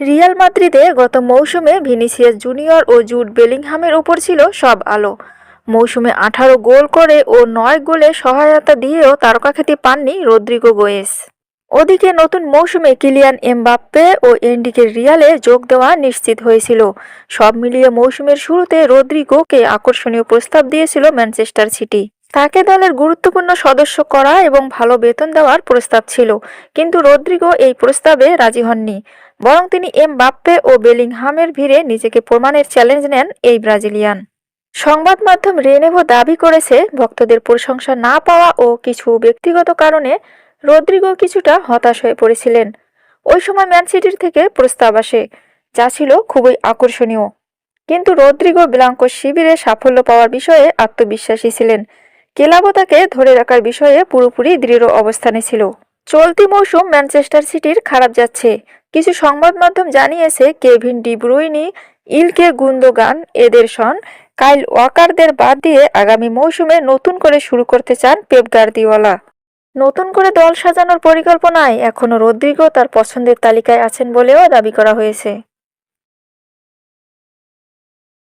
Real মাদ্রিদে গত মৌসুমে ভিনিসিয়াস জুনিয়র ও জুট বেলিংহামের উপর ছিল সব আলো। মৌসুমে আঠারো গোল করে ও নয় গোলে সহায়তা দিয়েও তারকাখ্যাতি পাননি রদ্রিগো গোয়েস। ওদিকে নতুন মৌসুমে কিলিয়ান এমবাপ্পে ও এন্ডিকের রিয়ালে যোগ দেওয়া নিশ্চিত হয়েছিল। সব মিলিয়ে মৌসুমের শুরুতে রদ্রিগোকে আকর্ষণীয় প্রস্তাব দিয়েছিল ম্যানচেস্টার সিটি। তাকে দলের গুরুত্বপূর্ণ সদস্য করা এবং ভালো বেতন দেওয়ার প্রস্তাব ছিল, কিন্তু রদ্রিগো এই প্রস্তাবে রাজি হননি। বরং তিনি এম বাপ্পে ও বেলিংহামের ভিড়ে নিজেকে প্রমাণের চ্যালেঞ্জ নেন এই ব্রাজিলিয়ান। সংবাদ মাধ্যম রেনেভো দাবি করেছে, ভক্তদের প্রশংসা না পাওয়া ও কিছু ব্যক্তিগত কারণে রদ্রিগো কিছুটা হতাশ হয়ে পড়েছিলেন। ওই সময় ম্যান সিটির থেকে প্রস্তাব আসে, যা ছিল খুবই আকর্ষণীয়। কিন্তু রদ্রিগো ব্লাঙ্কো শিবিরে সাফল্য পাওয়ার বিষয়ে আত্মবিশ্বাসী ছিলেন। কেলাবো তাকে ধরে রাখার বিষয়ে পুরোপুরি দৃঢ় অবস্থানে ছিল। চলতি মৌসুম ম্যানচেস্টার সিটির খারাপ যাচ্ছে। কিছু সংবাদ মাধ্যম জানিয়েছে, কেভিন ডিব্রুইনি ইলকে গুন্দোগান এদেরসন কাইল ওয়াকারদের বাদ দিয়ে আগামী মৌসুমে নতুন করে শুরু করতে চান পেপ গার্দিওয়ালা। নতুন করে দল সাজানোর পরিকল্পনায় এখনও রদ্রিগো তার পছন্দের তালিকায় আছেন বলেও দাবি করা হয়েছে।